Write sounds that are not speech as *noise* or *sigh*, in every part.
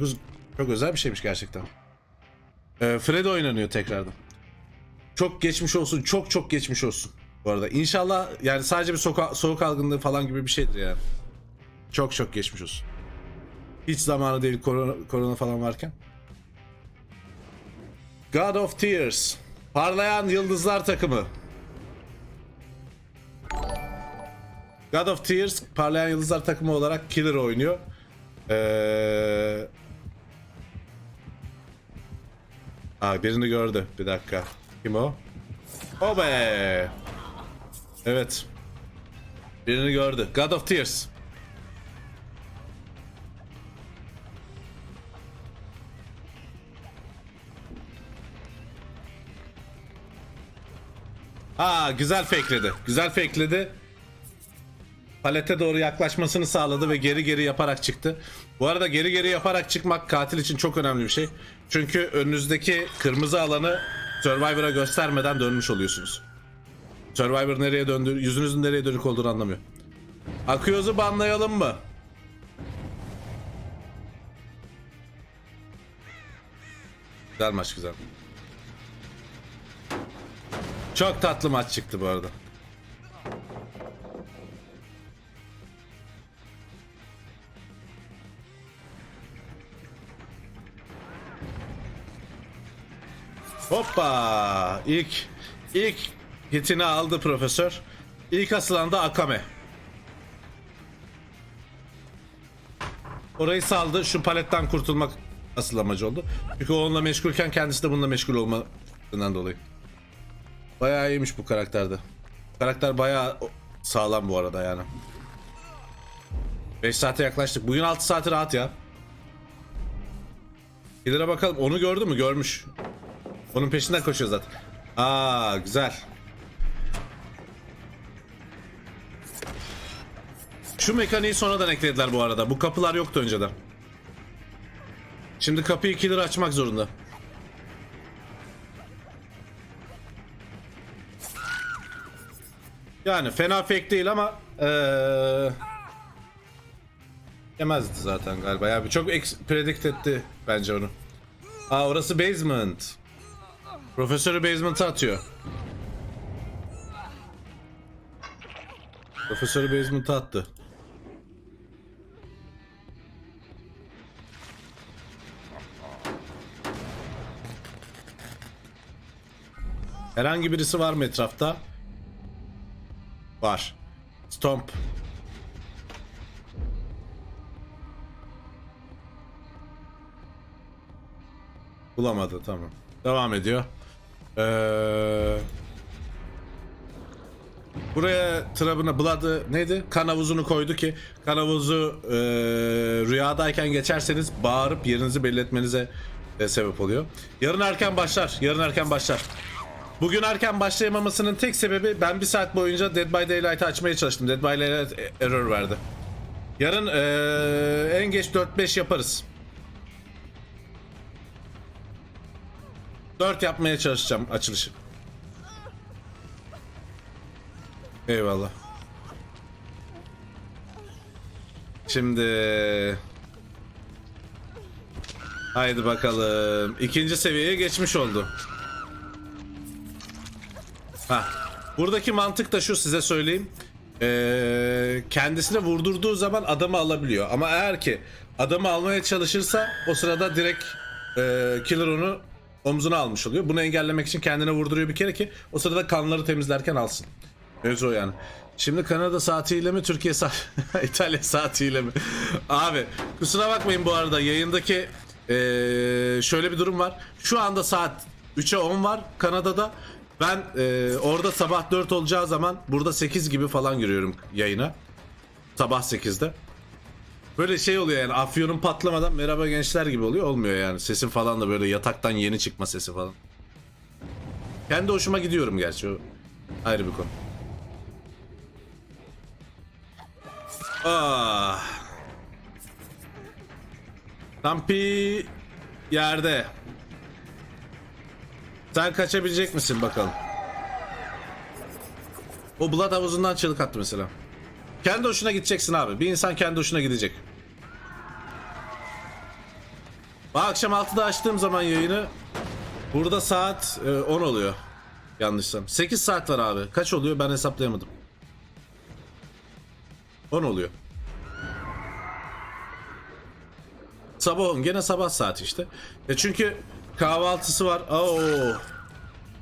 Çok, çok özel bir şeymiş gerçekten. Ee, Fred oynanıyor tekrardan. Çok geçmiş olsun. Çok çok geçmiş olsun. Bu arada. İnşallah yani sadece bir soka- soğuk algınlığı falan gibi bir şeydir yani. Çok çok geçmiş olsun. Hiç zamanı değil korona, korona falan varken. God of Tears. Parlayan Yıldızlar takımı. God of Tears Parlayan Yıldızlar takımı olarak Killer oynuyor. Ee... Aa, birini gördü. Bir dakika. Kim o? O be. Evet. Birini gördü. God of Tears. Aa güzel fakeledi. Güzel fakeledi. Palete doğru yaklaşmasını sağladı ve geri geri yaparak çıktı. Bu arada geri geri yaparak çıkmak katil için çok önemli bir şey. Çünkü önünüzdeki kırmızı alanı Survivor'a göstermeden dönmüş oluyorsunuz. Survivor nereye döndü, yüzünüzün nereye dönük olduğunu anlamıyor. Akıyoruz'u banlayalım mı? Güzel maç güzel. Çok tatlı maç çıktı bu arada. Hoppa! İlk ilk hitini aldı profesör. İlk asılan da Akame. Orayı saldı. Şu paletten kurtulmak asıl amacı oldu. Çünkü onunla meşgulken kendisi de bununla meşgul olmadığından dolayı. Bayağı iyiymiş bu karakterde. Karakter bayağı sağlam bu arada yani. 5 saate yaklaştık. Bugün 6 saati rahat ya. İlere bakalım. Onu gördü mü? Görmüş. Onun peşinden koşuyor zaten. Aa güzel. Şu mekaniği sonradan eklediler bu arada. Bu kapılar yoktu önceden. Şimdi kapıyı killer açmak zorunda. Yani fena fake değil ama eee yemezdi zaten galiba. Yani çok predict etti bence onu. Aa orası basement. Profesörü basement'a atıyor. Profesörü basement'a attı. Herhangi birisi var mı etrafta? Var. Stomp. Bulamadı tamam. Devam ediyor. Ee, buraya trabına Blood'ı neydi? Kan havuzunu koydu ki kan havuzu ee, rüyadayken geçerseniz bağırıp yerinizi belli etmenize e, sebep oluyor. Yarın erken başlar. Yarın erken başlar. Bugün erken başlayamamasının tek sebebi ben bir saat boyunca Dead by Daylight'ı açmaya çalıştım. Dead by Daylight error verdi. Yarın ee, en geç 4-5 yaparız. 4 yapmaya çalışacağım açılışı. Eyvallah. Şimdi Haydi bakalım. İkinci seviyeye geçmiş oldu. Ha. Buradaki mantık da şu size söyleyeyim. Ee, kendisine vurdurduğu zaman adamı alabiliyor. Ama eğer ki adamı almaya çalışırsa o sırada direkt e, killer onu omzuna almış oluyor. Bunu engellemek için kendine vurduruyor bir kere ki o sırada kanları temizlerken alsın. Evet o yani. Şimdi Kanada saatiyle mi Türkiye saat *laughs* İtalya saatiyle mi? Abi kusura bakmayın bu arada yayındaki ee, şöyle bir durum var. Şu anda saat 3'e 10 var Kanada'da. Ben ee, orada sabah 4 olacağı zaman burada 8 gibi falan giriyorum yayına. Sabah 8'de. Böyle şey oluyor yani afyonun patlamadan merhaba gençler gibi oluyor. Olmuyor yani. Sesim falan da böyle yataktan yeni çıkma sesi falan. Kendi hoşuma gidiyorum gerçi o ayrı bir konu. Ah. Tampi yerde. Sen kaçabilecek misin bakalım? O Blood havuzundan çığlık attı mesela. Kendi hoşuna gideceksin abi. Bir insan kendi hoşuna gidecek. Ben akşam 6'da açtığım zaman yayını burada saat e, 10 oluyor. Yanlışsam. 8 saat var abi. Kaç oluyor ben hesaplayamadım. 10 oluyor. Sabah 10 gene sabah saati işte. E çünkü kahvaltısı var. Oo.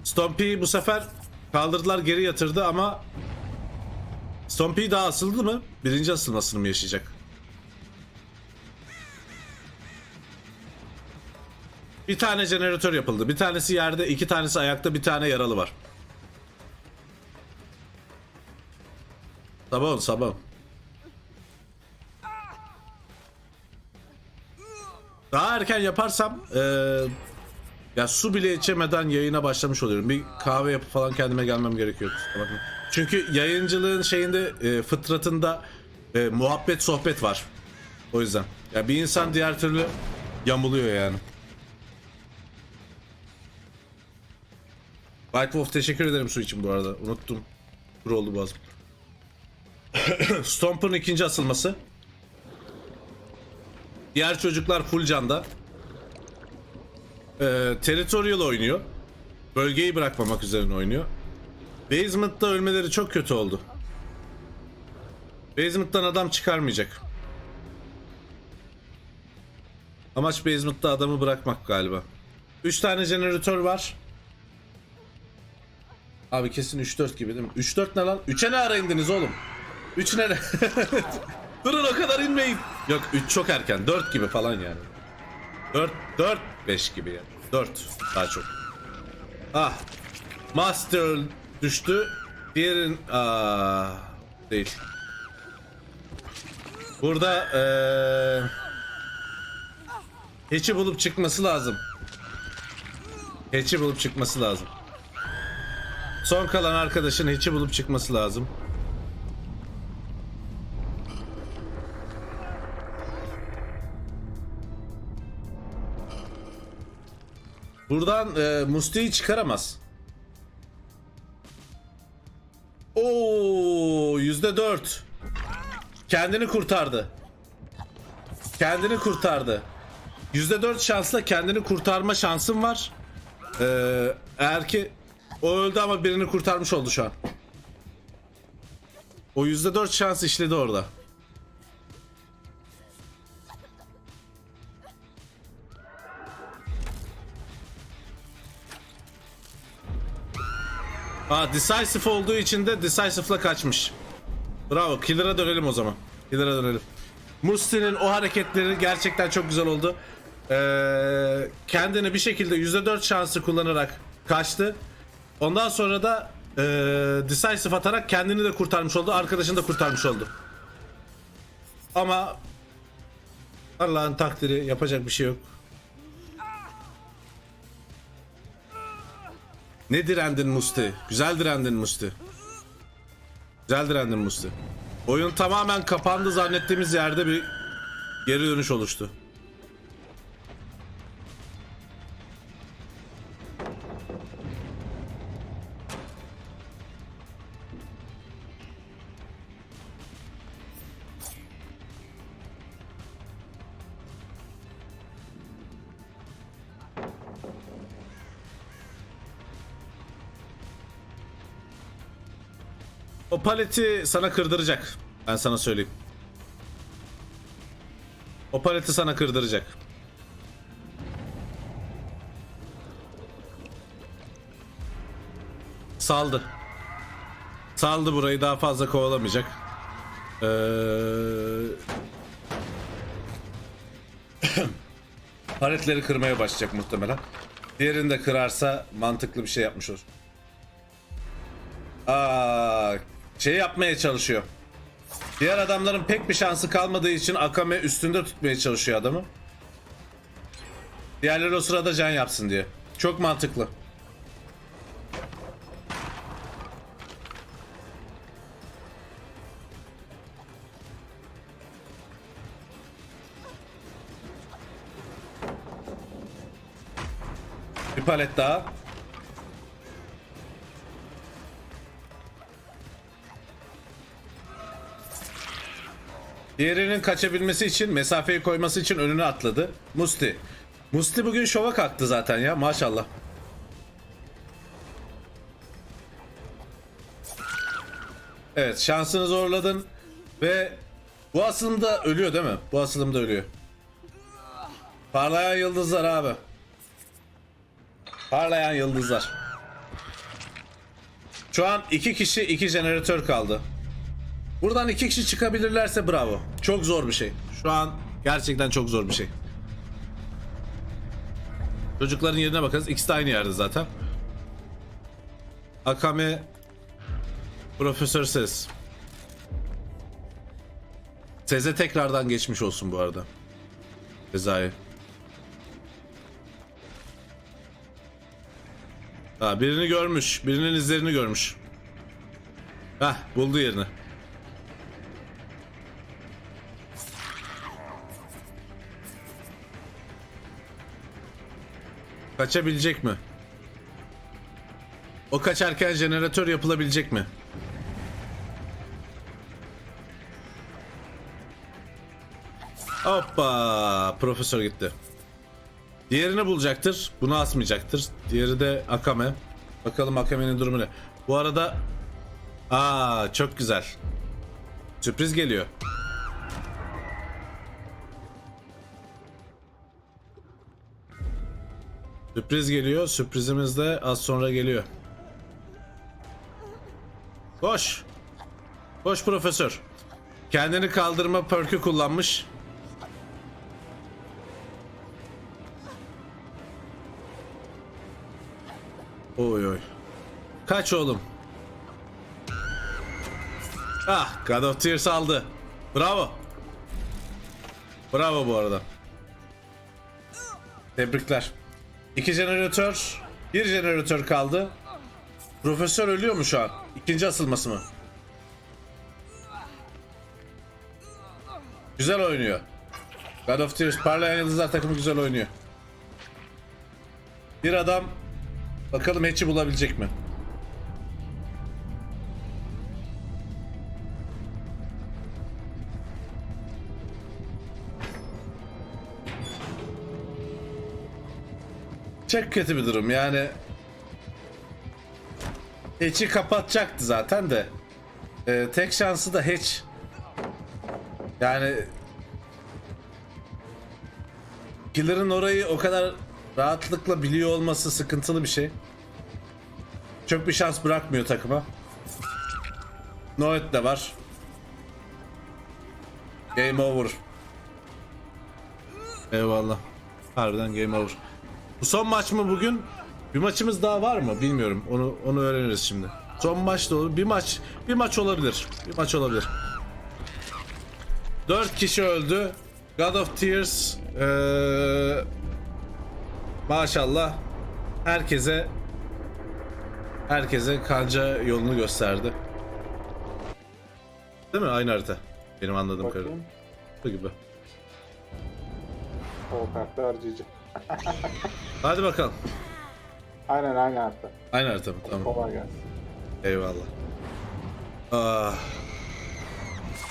Stompy'yi bu sefer kaldırdılar geri yatırdı ama Stompy daha asıldı mı? Birinci asılmasını mı yaşayacak? Bir tane jeneratör yapıldı. Bir tanesi yerde, iki tanesi ayakta, bir tane yaralı var. Sabah sabah. Daha erken yaparsam eee, ya su bile içemeden yayına başlamış oluyorum. Bir kahve yapıp falan kendime gelmem gerekiyor. Çünkü yayıncılığın şeyinde e, fıtratında e, muhabbet sohbet var. O yüzden. Ya bir insan diğer türlü yamuluyor yani. White Wolf teşekkür ederim su için bu arada. Unuttum. Dur oldu boğazım. *coughs* Stomp'un ikinci asılması. Diğer çocuklar full canda. Ee, Territorial oynuyor. Bölgeyi bırakmamak üzerine oynuyor. Basement'ta ölmeleri çok kötü oldu. Basement'tan adam çıkarmayacak. Amaç basement'ta adamı bırakmak galiba. 3 tane jeneratör var. Abi kesin 3-4 gibi değil mi? 3-4 ne lan? 3'e ne ara indiniz oğlum? 3 nere? *laughs* Durun o kadar inmeyin. Yok 3 çok erken. 4 gibi falan yani. 4 4 5 gibi yani. 4 daha çok. Ah. Master düştü. Diğerin aa değil. Burada eee Hatch'i bulup çıkması lazım. Hatch'i bulup çıkması lazım. Son kalan arkadaşın Hatch'i bulup çıkması lazım. Buradan e, Musti'yi çıkaramaz. Oo, yüzde dört. Kendini kurtardı. Kendini kurtardı. Yüzde dört şansla kendini kurtarma şansım var. Ee, eğer ki o öldü ama birini kurtarmış oldu şu an. O yüzde dört şans işledi orada. Aa decisive olduğu için de decisive'la kaçmış. Bravo. Killer'a dönelim o zaman. Killer'a dönelim. Musti'nin o hareketleri gerçekten çok güzel oldu. Ee, kendini bir şekilde %4 şansı kullanarak kaçtı. Ondan sonra da ee, decisive atarak kendini de kurtarmış oldu. Arkadaşını da kurtarmış oldu. Ama Allah'ın takdiri yapacak bir şey yok. Ne direndin Musti? Güzel direndin Musti. Güzel direndin Musti. Oyun tamamen kapandı zannettiğimiz yerde bir geri dönüş oluştu. Paleti sana kırdıracak. Ben sana söyleyeyim. O paleti sana kırdıracak. Saldı. Saldı burayı daha fazla kovalamayacak. Ee... *coughs* Paletleri kırmaya başlayacak muhtemelen. Diğerini de kırarsa mantıklı bir şey yapmış olur. Aa, şey yapmaya çalışıyor. Diğer adamların pek bir şansı kalmadığı için Akame üstünde tutmaya çalışıyor adamı. Diğerleri o sırada can yapsın diye. Çok mantıklı. Bir palet daha. Diğerinin kaçabilmesi için mesafeyi koyması için önüne atladı. Musti. Musti bugün şova kalktı zaten ya maşallah. Evet şansını zorladın ve bu asılımda ölüyor değil mi? Bu asılımda ölüyor. Parlayan yıldızlar abi. Parlayan yıldızlar. Şu an iki kişi iki jeneratör kaldı. Buradan iki kişi çıkabilirlerse bravo. Çok zor bir şey. Şu an gerçekten çok zor bir şey. Çocukların yerine bakarız. İkisi de aynı yerde zaten. Akame Profesör Ses. Seze tekrardan geçmiş olsun bu arada. Sezai. Ha, birini görmüş. Birinin izlerini görmüş. Hah buldu yerini. Kaçabilecek mi? O kaçarken jeneratör yapılabilecek mi? Hoppa! Profesör gitti. Diğerini bulacaktır. Bunu asmayacaktır. Diğeri de Akame. Bakalım Akame'nin durumu ne? Bu arada Aa çok güzel. Sürpriz geliyor. Sürpriz geliyor. Sürprizimiz de az sonra geliyor. Koş. Koş profesör. Kendini kaldırma perk'ü kullanmış. Oy oy. Kaç oğlum. Ah God of Tears aldı. Bravo. Bravo bu arada. Tebrikler. İki jeneratör, bir jeneratör kaldı. Profesör ölüyor mu şu an? İkinci asılması mı? Güzel oynuyor. God of Tears parlayan yıldızlar takımı güzel oynuyor. Bir adam bakalım hatch'i bulabilecek mi? Çok kötü bir durum yani. Hatch'i kapatacaktı zaten de. Ee, tek şansı da hatch. Yani Killer'ın orayı o kadar rahatlıkla biliyor olması sıkıntılı bir şey. Çok bir şans bırakmıyor takıma. Noet de var. Game over. Eyvallah. Harbiden game over. Bu son maç mı bugün? Bir maçımız daha var mı? Bilmiyorum. Onu onu öğreniriz şimdi. Son maç da olur. Bir maç bir maç olabilir. Bir maç olabilir. 4 kişi öldü. God of Tears eee, maşallah herkese herkese kanca yolunu gösterdi. Değil mi? Aynı harita. Benim anladığım kadarıyla. Bu gibi. O kartı harcayacak. *laughs* Hadi bakalım. Aynen aynı harita. Aynı harita mı? Tamam. Kolay gelsin. Eyvallah. Ah.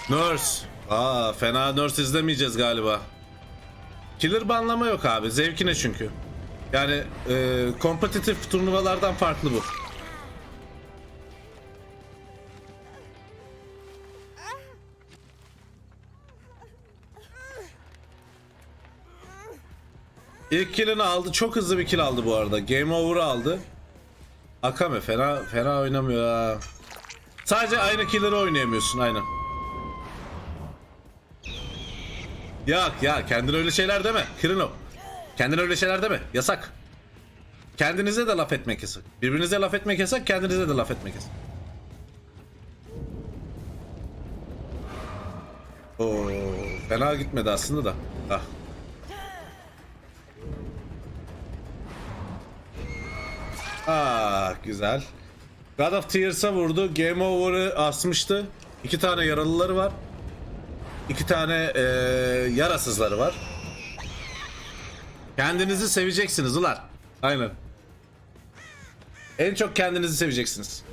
Nurse. Aa fena Nurse izlemeyeceğiz galiba. Killer banlama yok abi. Zevkine çünkü. Yani e, kompetitif turnuvalardan farklı bu. İlk killini aldı. Çok hızlı bir kill aldı bu arada. Game over'ı aldı. Akame fena fena oynamıyor ha. Sadece aynı killer'ı oynayamıyorsun aynen. Ya ya kendine öyle şeyler deme Kirino. Kendine öyle şeyler deme. Yasak. Kendinize de laf etmek yasak. Birbirinize laf etmek yasak, kendinize de laf etmek yasak. Oo, fena gitmedi aslında da. Ah. Ah güzel. God of Tears'a vurdu. Game Over'ı asmıştı. İki tane yaralıları var. İki tane eee, yarasızları var. Kendinizi seveceksiniz ular. Aynen. En çok kendinizi seveceksiniz.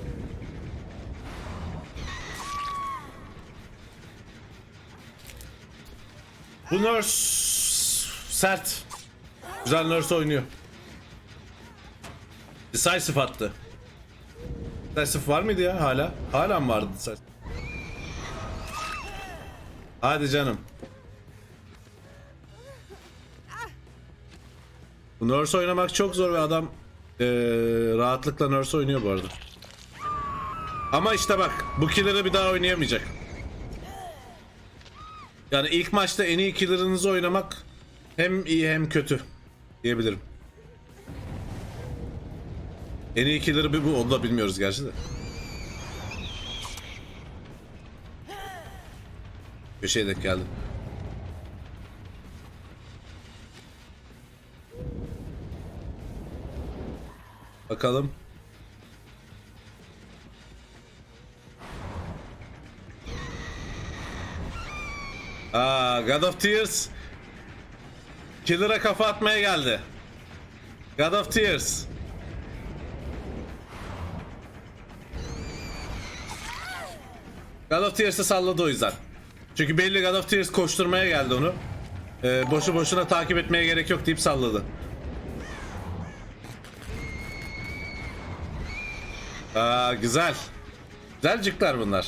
Bu nurse sert. Güzel nurse oynuyor. Decisive attı. Decisive var mıydı ya hala? Hala mı vardı Decisive? Hadi canım. Bu nurse oynamak çok zor ve adam eee, rahatlıkla nurse oynuyor bu arada. Ama işte bak bu killer'ı bir daha oynayamayacak. Yani ilk maçta en iyi killer'ınızı oynamak hem iyi hem kötü diyebilirim. En iyi killer'ı bir bu onu da bilmiyoruz gerçi de. Köşeye denk geldim. Bakalım. Aa, God of Tears Killer'a kafa atmaya geldi. God of Tears. Of Tears'ı salladı o yüzden. Çünkü belli God of Tears koşturmaya geldi onu. Ee, boşu boşuna takip etmeye gerek yok deyip salladı. Aa, güzel. Güzel cıklar bunlar.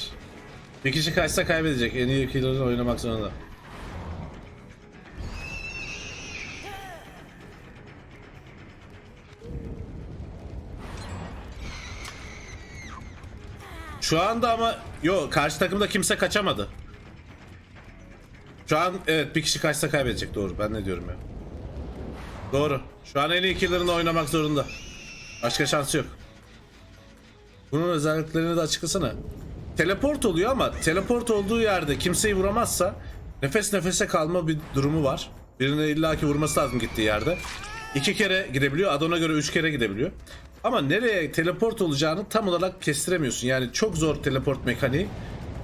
Bir kişi kaçsa kaybedecek. En iyi killer'ı oynamak zorunda. Şu anda ama yok karşı takımda kimse kaçamadı. Şu an evet bir kişi kaçsa kaybedecek doğru ben ne diyorum ya. Doğru. Şu an en iyi killer'ını oynamak zorunda. Başka şansı yok. Bunun özelliklerini de açıklasana. Teleport oluyor ama teleport olduğu yerde kimseyi vuramazsa nefes nefese kalma bir durumu var. Birine illaki vurması lazım gittiği yerde. İki kere gidebiliyor. Adona göre üç kere gidebiliyor. Ama nereye teleport olacağını tam olarak kestiremiyorsun. Yani çok zor teleport mekaniği.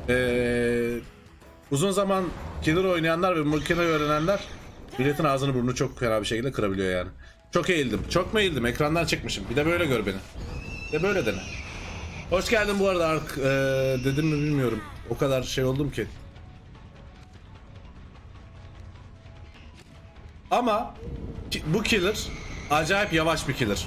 Ee, uzun zaman killer oynayanlar ve makine öğrenenler milletin ağzını burnunu çok fena bir şekilde kırabiliyor yani. Çok eğildim. Çok mu eğildim? Ekrandan çıkmışım. Bir de böyle gör beni. Bir de böyle dene. Hoş geldin bu arada Ark. Ee, dedim mi bilmiyorum. O kadar şey oldum ki. Ama bu killer acayip yavaş bir killer.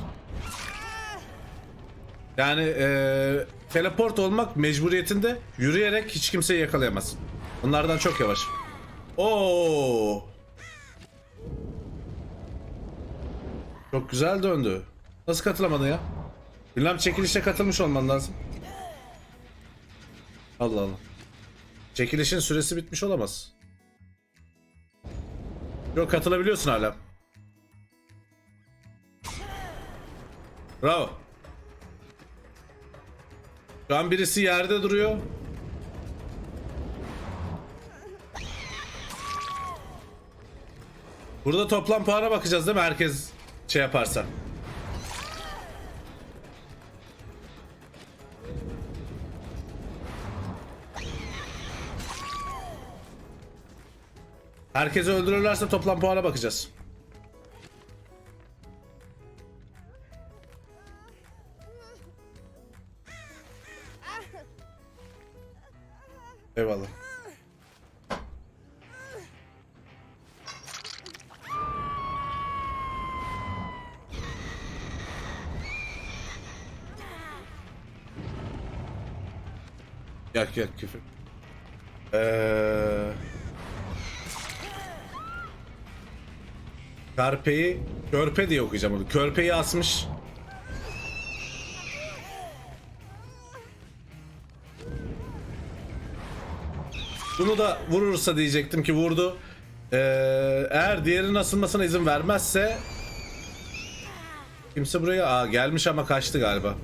Yani ee, teleport olmak mecburiyetinde yürüyerek hiç kimseyi yakalayamazsın. Bunlardan çok yavaş. Oo. Çok güzel döndü. Nasıl katılamadın ya? Bilmem çekilişe katılmış olman lazım. Allah Allah. Çekilişin süresi bitmiş olamaz. Yok katılabiliyorsun hala. Bravo. Şu an birisi yerde duruyor. Burada toplam puana bakacağız değil mi? Herkes şey yaparsa. Herkesi öldürürlerse toplam puana bakacağız. Eyvallah. Yak yak küfür. Eee... Karpe'yi Körpe diye okuyacağım onu. Körpe'yi asmış. Bunu da vurursa diyecektim ki vurdu. Ee, eğer diğerinin asılmasına izin vermezse kimse buraya Aa, gelmiş ama kaçtı galiba.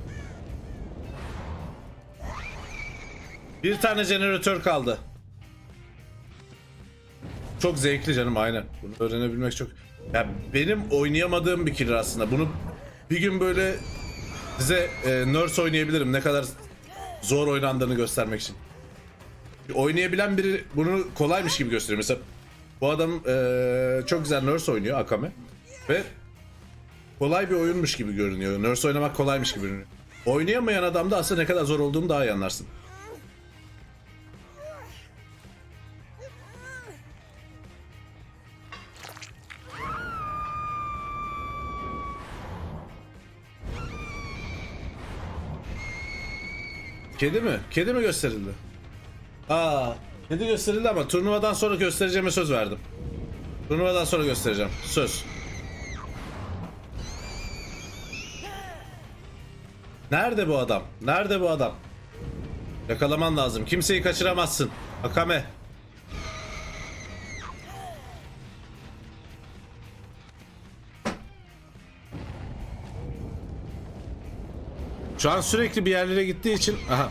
Bir tane jeneratör kaldı. Çok zevkli canım aynen. Bunu öğrenebilmek çok... Ya benim oynayamadığım bir killer aslında. Bunu bir gün böyle size e, nurse oynayabilirim. Ne kadar zor oynandığını göstermek için oynayabilen biri bunu kolaymış gibi gösteriyor. Mesela bu adam ee, çok güzel Nurse oynuyor Akame. Ve kolay bir oyunmuş gibi görünüyor. Nurse oynamak kolaymış gibi görünüyor. Oynayamayan adamda aslında ne kadar zor olduğunu daha iyi anlarsın. Kedi mi? Kedi mi gösterildi? Aa, kedi gösterildi ama turnuvadan sonra göstereceğime söz verdim. Turnuvadan sonra göstereceğim. Söz. Nerede bu adam? Nerede bu adam? Yakalaman lazım. Kimseyi kaçıramazsın. Akame. Şu an sürekli bir yerlere gittiği için... Aha.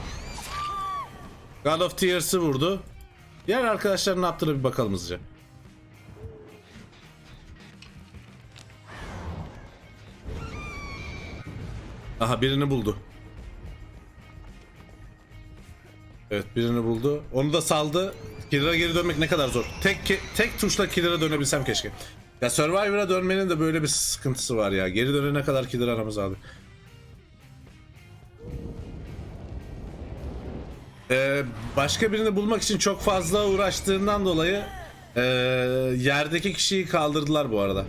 God of Tears'ı vurdu. Diğer arkadaşların ne yaptığını bir bakalım hızlıca. Aha birini buldu. Evet birini buldu. Onu da saldı. Killer'a geri dönmek ne kadar zor. Tek tek tuşla Killer'a dönebilsem keşke. Ya Survivor'a dönmenin de böyle bir sıkıntısı var ya. Geri dönene kadar Killer aramız abi. Ee, başka birini bulmak için çok fazla uğraştığından dolayı ee, yerdeki kişiyi kaldırdılar bu arada.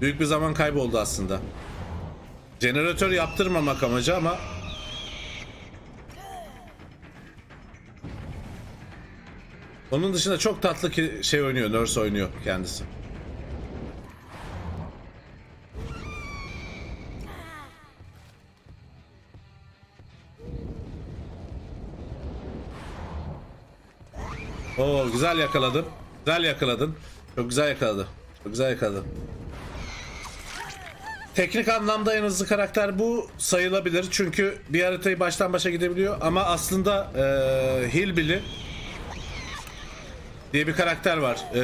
Büyük bir zaman kaybı oldu aslında. Jeneratör yaptırmamak amacı ama onun dışında çok tatlı ki şey oynuyor, Nurse oynuyor kendisi. Oo güzel yakaladın. Güzel yakaladın. Çok güzel yakaladı. Çok güzel yakaladı. Teknik anlamda en hızlı karakter bu sayılabilir. Çünkü bir haritayı baştan başa gidebiliyor. Ama aslında eee Hillbilly diye bir karakter var. Eee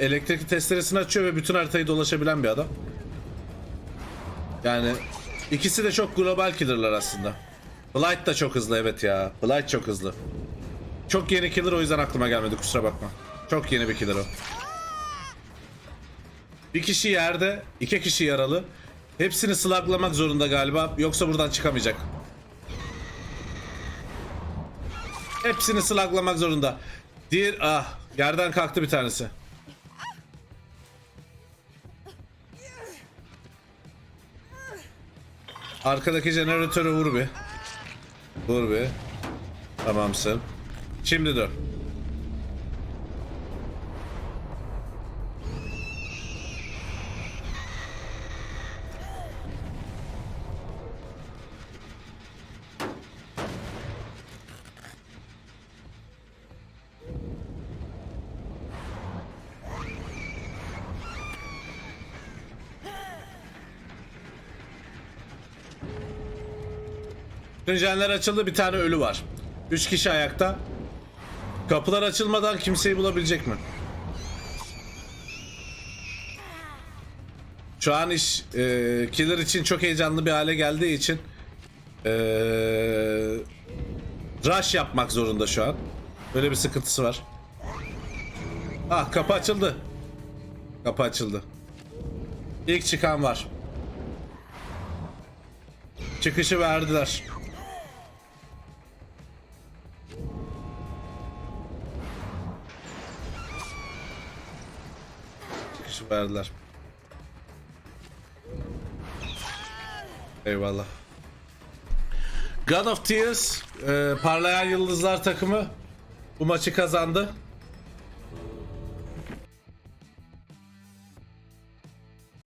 elektrik testeresini açıyor ve bütün haritayı dolaşabilen bir adam. Yani ikisi de çok global killer'lar aslında. Blight da çok hızlı evet ya. Blight çok hızlı. Çok yeni killer o yüzden aklıma gelmedi kusura bakma. Çok yeni bir killer o. Bir kişi yerde, iki kişi yaralı. Hepsini sluglamak zorunda galiba. Yoksa buradan çıkamayacak. Hepsini sluglamak zorunda. Diğer ah yerden kalktı bir tanesi. Arkadaki jeneratörü vur bir. Vur bir. Tamamsın. Şimdi dön. Tünceller açıldı bir tane ölü var. Üç kişi ayakta. Kapılar açılmadan kimseyi bulabilecek mi? Şu an iş e, Killer için çok heyecanlı bir hale geldiği için e, rush yapmak zorunda şu an. Böyle bir sıkıntısı var. Ah kapı açıldı. Kapı açıldı. İlk çıkan var. Çıkışı verdiler. Verdiler. Eyvallah. God of Tears, e, Parlayan Yıldızlar takımı bu maçı kazandı.